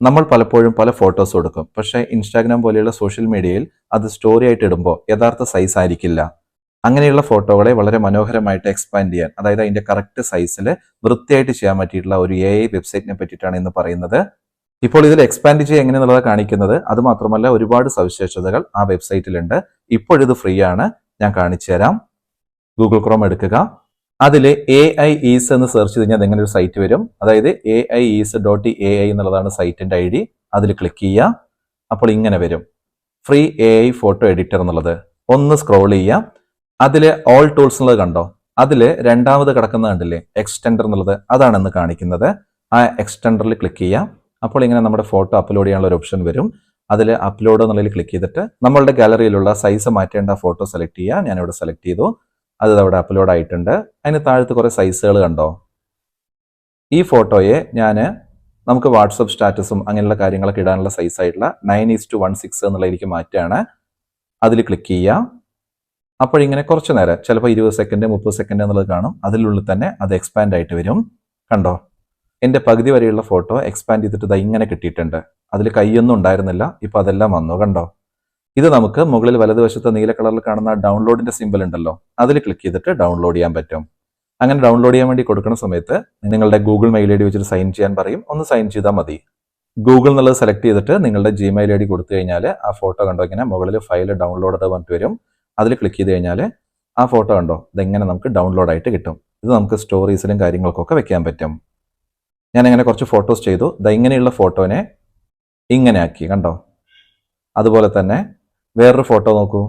നമ്മൾ പലപ്പോഴും പല ഫോട്ടോസ് കൊടുക്കും. പക്ഷേ ഇൻസ്റ്റാഗ്രാം പോലെയുള്ള സോഷ്യൽ മീഡിയയിൽ അത് സ്റ്റോറി ആയിട്ട് ഇടുമ്പോൾ യഥാർത്ഥ സൈസ് ആയിരിക്കില്ല. അങ്ങനെയുള്ള ഫോട്ടോകളെ വളരെ മനോഹരമായിട്ട് എക്സ്പാൻഡ് ചെയ്യാൻ അതായത് അതിന്റെ കറക്റ്റ് സൈസിൽ വൃത്തിയായിട്ട് ചെയ്യാൻ പറ്റിയിട്ടുള്ള ഒരു എ ഐ വെബ്സൈറ്റിനെ പറ്റിയിട്ടാണ് ഇന്ന് പറയുന്നത്. ഇപ്പോൾ ഇതിൽ എക്സ്പാൻഡ് ചെയ്യുക എങ്ങനെയെന്നുള്ളത് കാണിക്കുന്നത് അത് മാത്രമല്ല ഒരുപാട് സവിശേഷതകൾ ആ വെബ്സൈറ്റിലുണ്ട് ഇപ്പോഴിത് ഫ്രീ ആണ്. ഞാൻ കാണിച്ചു തരാം ഗൂഗിൾ ക്രോം എടുക്കുക. അതിൽ എ ഐ ഈസ് എന്ന് സെർച്ച് ചെയ്ത് കഴിഞ്ഞാൽ ഇങ്ങനെ ഒരു സൈറ്റ് വരും. അതായത് A I ease dot A I എന്നുള്ളതാണ് സൈറ്റിന്റെ ഐ ഡി അതിൽ ക്ലിക്ക് ചെയ്യുക അപ്പോൾ ഇങ്ങനെ വരും. Free A I photo editor എന്നുള്ളത്. ഒന്ന് സ്ക്രോൾ ചെയ്യുക അതിൽ ഓൾ ടൂൾസ് എന്നുള്ളത് കണ്ടോ? അതിൽ രണ്ടാമത് കിടക്കുന്ന കണ്ടില്ലേ? എക്സ്റ്റെൻഡർ എന്നുള്ളത്. അതാണ് ഇന്ന് കാണിക്കുന്നത്. ആ എക്സ്റ്റെൻഡറിൽ ക്ലിക്ക് ചെയ്യാം. അപ്പോൾ ഇങ്ങനെ നമ്മുടെ ഫോട്ടോ അപ്ലോഡ് ചെയ്യാനുള്ള ഒരു ഓപ്ഷൻ വരും. അതിൽ അപ്ലോഡ് എന്നുള്ളതിൽ ക്ലിക്ക് ചെയ്തിട്ട് നമ്മളുടെ ഗാലറിയിലുള്ള സൈസ് മാറ്റേണ്ട ഫോട്ടോ സെലക്ട് ചെയ്യുക ഞാനിവിടെ സെലക്ട് ചെയ്തു. അത് അവിടെ അപ്ലോഡ് ആയിട്ടുണ്ട്. അതിന് താഴത്ത് കുറേ സൈസുകൾ കണ്ടോ? ഈ ഫോട്ടോയെ ഞാൻ നമുക്ക് വാട്സപ്പ് സ്റ്റാറ്റസും അങ്ങനെയുള്ള കാര്യങ്ങളൊക്കെ ഇടാനുള്ള സൈസ് ആയിട്ടുള്ള nine is to one six എന്നുള്ളതിലേക്ക് മാറ്റുകയാണ് അതിൽ ക്ലിക്ക് ചെയ്യുക അപ്പോഴിങ്ങനെ കുറച്ച് നേരം ചിലപ്പോൾ ഇരുപത് സെക്കൻഡ് മുപ്പത് സെക്കൻഡ് എന്നുള്ളത് കാണും. അതിനുള്ളിൽ തന്നെ അത് എക്സ്പാൻഡ് ആയിട്ട് വരും. കണ്ടോ? എന്റെ പകുതി വരെയുള്ള ഫോട്ടോ എക്സ്പാൻഡ് ചെയ്തിട്ട് ഇതാ ഇങ്ങനെ കിട്ടിയിട്ടുണ്ട്. അതിൽ കൈയൊന്നും ഉണ്ടായിരുന്നില്ല. ഇപ്പൊ അതെല്ലാം വന്നു. കണ്ടോ? ഇത് നമുക്ക് മുകളിൽ വലതുവശത്ത് നീല കളറിൽ കാണുന്ന ഡൗൺലോഡിന്റെ സിമ്പിൾ ഉണ്ടല്ലോ. അതിൽ ക്ലിക്ക് ചെയ്തിട്ട് ഡൗൺലോഡ് ചെയ്യാൻ പറ്റും. അങ്ങനെ ഡൗൺലോഡ് ചെയ്യാൻ വേണ്ടി കൊടുക്കുന്ന സമയത്ത് നിങ്ങളുടെ ഗൂഗിൾ മെയിൽ ഐ ഡി വെച്ചിട്ട് സൈൻ ചെയ്യാൻ പറയും. ഒന്ന് സൈൻ ചെയ്താൽ മതി. ഗൂഗിൾ എന്നുള്ളത് സെലക്ട് ചെയ്തിട്ട് നിങ്ങളുടെ ജിമെയിൽ ഐ ഡി കൊടുത്തു കഴിഞ്ഞാൽ ആ ഫോട്ടോ കണ്ടോ ഇങ്ങനെ മുകളിൽ ഫയൽ ഡൗൺലോഡ് പറഞ്ഞിട്ട് വരും. അതിൽ ക്ലിക്ക് ചെയ്ത് കഴിഞ്ഞാൽ ആ ഫോട്ടോ കണ്ടോ? ഇതെങ്ങനെ നമുക്ക് ഡൗൺലോഡ് ആയിട്ട് കിട്ടും. ഇത് നമുക്ക് സ്റ്റോറീസിലും കാര്യങ്ങൾക്കൊക്കെ വെക്കാൻ പറ്റും. ഞാൻ അങ്ങനെ കുറച്ച് ഫോട്ടോസ് ചെയ്തു. ഇതെങ്ങനെയുള്ള ഫോട്ടോനെ ഇങ്ങനെ ആക്കി കണ്ടോ? അതുപോലെ തന്നെ വേറൊരു ഫോട്ടോ നോക്കൂ.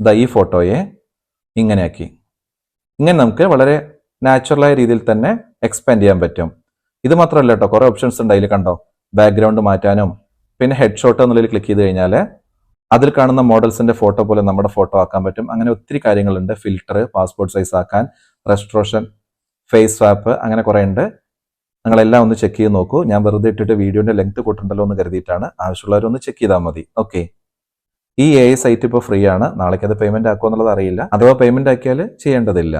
ദാ ഈ ഫോട്ടോയെ ഇങ്ങനെയാക്കി. ഇങ്ങനെ നമുക്ക് വളരെ നാച്ചുറലായ രീതിയിൽ തന്നെ എക്സ്പാൻഡ് ചെയ്യാൻ പറ്റും. ഇത് മാത്രമല്ല കേട്ടോ കുറേ ഓപ്ഷൻസ് ഉണ്ട് അതിൽ കണ്ടോ? ബാക്ക്ഗ്രൗണ്ട് മാറ്റാനും പിന്നെ ഹെഡ് ഷോട്ട് എന്നുള്ളതിൽ ക്ലിക്ക് ചെയ്ത് കഴിഞ്ഞാൽ അതിൽ കാണുന്ന മോഡൽസിന്റെ ഫോട്ടോ പോലെ നമ്മുടെ ഫോട്ടോ ആക്കാൻ പറ്റും. അങ്ങനെ ഒത്തിരി കാര്യങ്ങളുണ്ട്. ഫിൽറ്റർ പാസ്പോർട്ട് സൈസ് ആക്കാൻ റെസ്ട്രോഷൻ ഫേസ് സ്വാപ്പ് അങ്ങനെ കുറേ ഉണ്ട്. നിങ്ങളെല്ലാം ഒന്ന് ചെക്ക് ചെയ്ത് നോക്കൂ. ഞാൻ വെറുതെ ഇട്ടിട്ട് വീഡിയോന്റെ ലെങ്ത് കൂട്ടുണ്ടല്ലോ എന്ന് കരുതിയിട്ടാണ്. ആവശ്യമുള്ളവരൊന്ന് ചെക്ക് ചെയ്താൽ മതി. ഓക്കെ ഈ എ സൈറ്റ് ഇപ്പോൾ ഫ്രീ ആണ്. നാളേക്ക് അത് പേയ്മെന്റ് ആക്കുമോ എന്നുള്ളത് അറിയില്ല. അഥവാ പേയ്മെന്റ് ആക്കിയാൽ ചെയ്യേണ്ടതില്ല.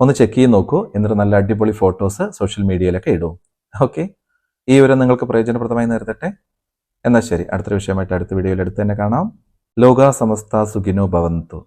ഒന്ന് ചെക്ക് ചെയ്ത് നോക്കൂ. എന്നിട്ട് നല്ല അടിപൊളി ഫോട്ടോസ് സോഷ്യൽ മീഡിയയിലൊക്കെ ഇടൂ. ഓക്കെ ഈ വിവരം നിങ്ങൾക്ക് പ്രയോജനപ്രദമായി നേരിട്ടെ എന്നാൽ ശരി. അടുത്തൊരു വിഷയമായിട്ട് അടുത്ത വീഡിയോയിൽ അടുത്ത് തന്നെ കാണാം. ലോക സമസ്ത സുഖിനോ ഭവന്തു.